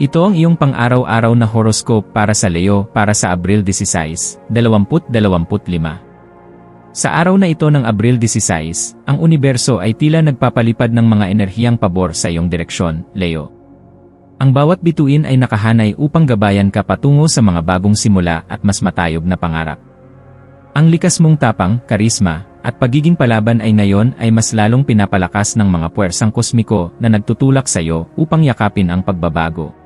Ito ang iyong pang-araw-araw na horoscope para sa Leo para sa Abril 16, 2025. Sa araw na ito ng Abril 16, ang universo ay tila nagpapalipad ng mga enerhiyang pabor sa iyong direksyon, Leo. Ang bawat bituin ay nakahanay upang gabayan ka patungo sa mga bagong simula at mas matayog na pangarap. Ang likas mong tapang, karisma, at pagiging palaban ay ngayon ay mas lalong pinapalakas ng mga puwersang kosmiko na nagtutulak sa iyo upang yakapin ang pagbabago.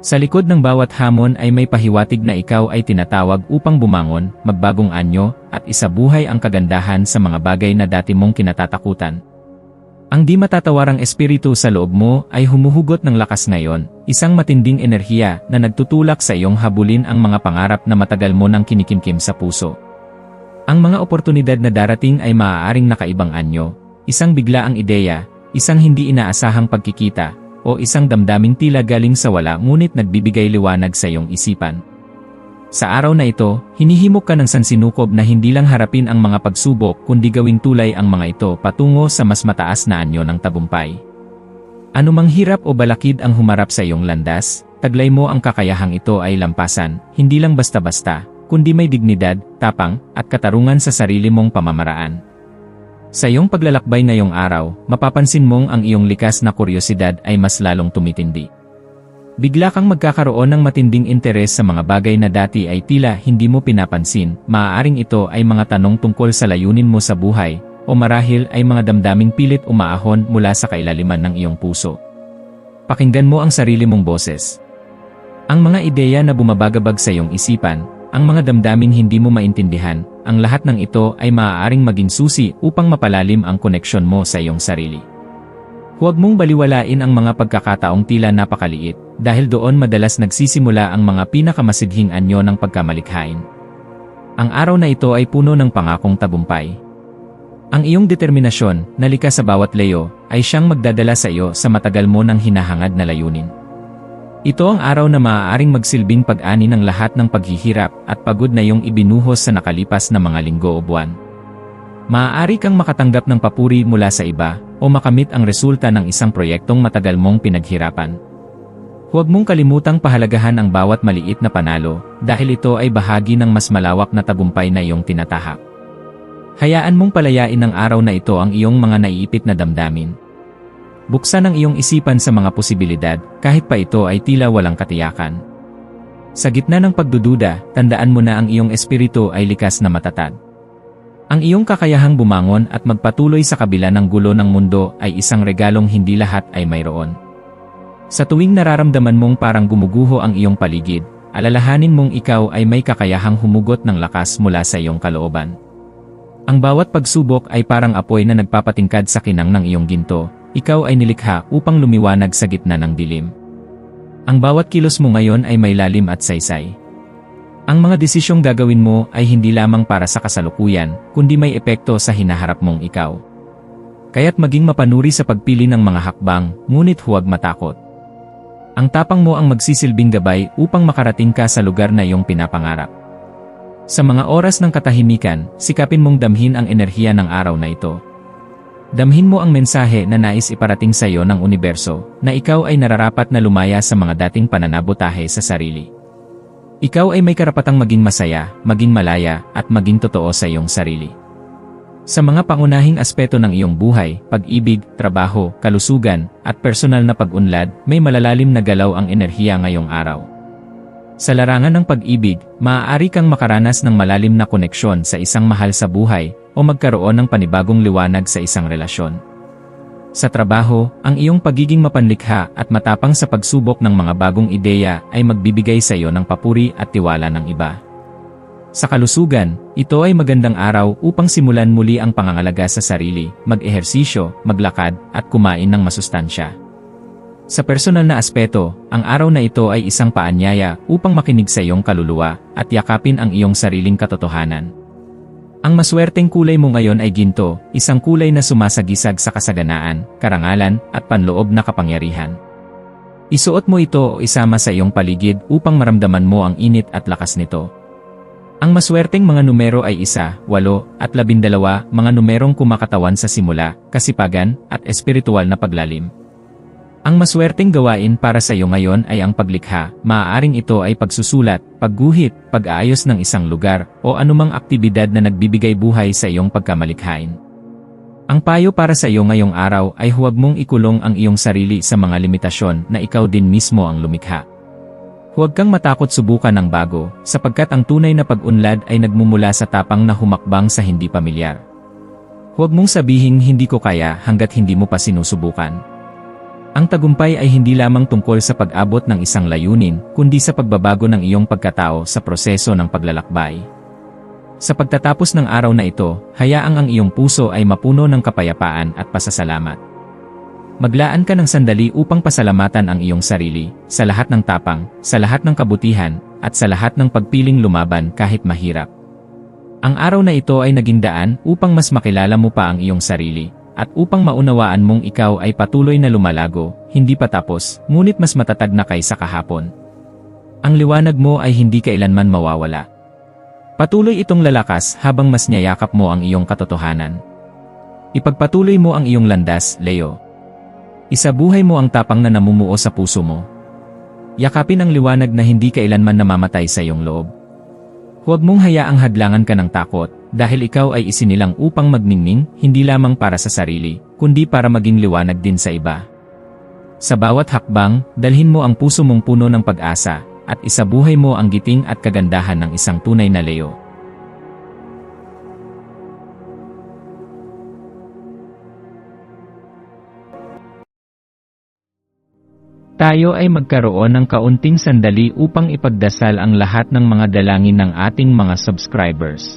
Sa likod ng bawat hamon ay may pahiwatig na ikaw ay tinatawag upang bumangon, magbagong anyo, at isabuhay ang kagandahan sa mga bagay na dati mong kinatatakutan. Ang di matatawarang espiritu sa loob mo ay humuhugot ng lakas ngayon, isang matinding enerhiya na nagtutulak sa iyong habulin ang mga pangarap na matagal mo nang kinikimkim sa puso. Ang mga oportunidad na darating ay maaaring nakaibang anyo, isang biglaang ideya, isang hindi inaasahang pagkikita, o isang damdaming tila galing sa wala ngunit nagbibigay liwanag sa iyong isipan. Sa araw na ito, hinihimok ka ng sansinukob na hindi lang harapin ang mga pagsubok kundi gawing tulay ang mga ito patungo sa mas mataas na anyo ng tabumpay. Anumang hirap o balakid ang humarap sa iyong landas, taglay mo ang kakayahang ito ay lampasan, hindi lang basta-basta, kundi may dignidad, tapang, at katarungan sa sarili mong pamamaraan. Sa iyong paglalakbay ngayong araw, mapapansin mong ang iyong likas na kuryosidad ay mas lalong tumitindi. Bigla kang magkakaroon ng matinding interes sa mga bagay na dati ay tila hindi mo pinapansin, maaaring ito ay mga tanong tungkol sa layunin mo sa buhay, o marahil ay mga damdaming pilit umaahon mula sa kailaliman ng iyong puso. Pakinggan mo ang sarili mong boses. Ang mga ideya na bumabagabag sa iyong isipan, ang mga damdaming hindi mo maintindihan, ang lahat ng ito ay maaaring maging susi upang mapalalim ang koneksyon mo sa iyong sarili. Huwag mong baliwalain ang mga pagkakataong tila napakaliit, dahil doon madalas nagsisimula ang mga pinakamasidhing anyo ng pagkamalikhain. Ang araw na ito ay puno ng pangakong tabumpay. Ang iyong determinasyon, na likas sa bawat leyo, ay siyang magdadala sa iyo sa matagal mo ng hinahangad na layunin. Ito ang araw na maaaring magsilbing pag-ani ng lahat ng paghihirap at pagod na iyong ibinuhos sa nakalipas na mga linggo o buwan. Maaari kang makatanggap ng papuri mula sa iba o makamit ang resulta ng isang proyektong matagal mong pinaghirapan. Huwag mong kalimutang pahalagahan ang bawat maliit na panalo dahil ito ay bahagi ng mas malawak na tagumpay na iyong tinatahak. Hayaan mong palayain ng araw na ito ang iyong mga naiipit na damdamin Buksan ang iyong isipan sa mga posibilidad, kahit pa ito ay tila walang katiyakan. Sa gitna ng pagdududa, tandaan mo na ang iyong espiritu ay likas na matatag. Ang iyong kakayahang bumangon at magpatuloy sa kabila ng gulo ng mundo ay isang regalong hindi lahat ay mayroon. Sa tuwing nararamdaman mong parang gumuguho ang iyong paligid, alalahanin mong ikaw ay may kakayahang humugot ng lakas mula sa iyong kalooban. Ang bawat pagsubok ay parang apoy na nagpapatingkad sa kinang ng iyong ginto, ikaw ay nilikha upang lumiwanag sa gitna ng dilim. Ang bawat kilos mo ngayon ay may lalim at saysay. Ang mga desisyong gagawin mo ay hindi lamang para sa kasalukuyan, kundi may epekto sa hinaharap mong ikaw. Kaya't maging mapanuri sa pagpili ng mga hakbang, ngunit huwag matakot. Ang tapang mo ang magsisilbing gabay upang makarating ka sa lugar na iyong pinapangarap. Sa mga oras ng katahimikan, sikapin mong damhin ang enerhiya ng araw na ito. Damhin mo ang mensahe na nais iparating sa iyo ng universo, na ikaw ay nararapat na lumaya sa mga dating pananabotahe sa sarili. Ikaw ay may karapatang maging masaya, maging malaya, at maging totoo sa iyong sarili. Sa mga pangunahing aspeto ng iyong buhay, pag-ibig, trabaho, kalusugan, at personal na pag-unlad, may malalalim na galaw ang enerhiya ngayong araw. Sa larangan ng pag-ibig, maaari kang makaranas ng malalim na koneksyon sa isang mahal sa buhay, o magkaroon ng panibagong liwanag sa isang relasyon. Sa trabaho, ang iyong pagiging mapanlikha at matapang sa pagsubok ng mga bagong ideya ay magbibigay sa iyo ng papuri at tiwala ng iba. Sa kalusugan, ito ay magandang araw upang simulan muli ang pangangalaga sa sarili, mag-ehersisyo, maglakad, at kumain ng masustansya. Sa personal na aspeto, ang araw na ito ay isang paanyaya upang makinig sa iyong kaluluwa at yakapin ang iyong sariling katotohanan. Ang maswerteng kulay mo ngayon ay ginto, isang kulay na sumasagisag sa kasaganaan, karangalan, at panloob na kapangyarihan. Isuot mo ito o isama sa iyong paligid upang maramdaman mo ang init at lakas nito. Ang maswerteng mga numero ay isa, walo, at labindalawa, mga numerong kumakatawan sa simula, kasipagan, at espiritual na paglalim. Ang maswerteng gawain para sa iyo ngayon ay ang paglikha, maaaring ito ay pagsusulat, pagguhit, pag-aayos ng isang lugar, o anumang aktibidad na nagbibigay buhay sa iyong pagkamalikhain. Ang payo para sa iyo ngayong araw ay huwag mong ikulong ang iyong sarili sa mga limitasyon na ikaw din mismo ang lumikha. Huwag kang matakot subukan ng bago, sapagkat ang tunay na pag-unlad ay nagmumula sa tapang na humakbang sa hindi pamilyar. Huwag mong sabihing hindi ko kaya hanggat hindi mo pa sinusubukan. Ang tagumpay ay hindi lamang tungkol sa pag-abot ng isang layunin, kundi sa pagbabago ng iyong pagkatao sa proseso ng paglalakbay. Sa pagtatapos ng araw na ito, hayaang ang iyong puso ay mapuno ng kapayapaan at pasasalamat. Maglaan ka ng sandali upang pasalamatan ang iyong sarili, sa lahat ng tapang, sa lahat ng kabutihan, at sa lahat ng pagpiling lumaban kahit mahirap. Ang araw na ito ay naging daan upang mas makilala mo pa ang iyong sarili, at upang maunawaan mong ikaw ay patuloy na lumalago, hindi pa tapos, ngunit mas matatag na kaysa kahapon. Ang liwanag mo ay hindi kailanman mawawala. Patuloy itong lalakas habang mas niyayakap mo ang iyong katotohanan. Ipagpatuloy mo ang iyong landas, Leo. Isabuhay mo ang tapang na namumuo sa puso mo. Yakapin ang liwanag na hindi kailanman namamatay sa iyong loob. Huwag mong hayaang hadlangan ka ng takot, dahil ikaw ay isinilang upang magningning, hindi lamang para sa sarili, kundi para maging liwanag din sa iba. Sa bawat hakbang, dalhin mo ang puso mong puno ng pag-asa, at isabuhay mo ang giting at kagandahan ng isang tunay na Leo. Tayo ay magkaroon ng kaunting sandali upang ipagdasal ang lahat ng mga dalangin ng ating mga subscribers,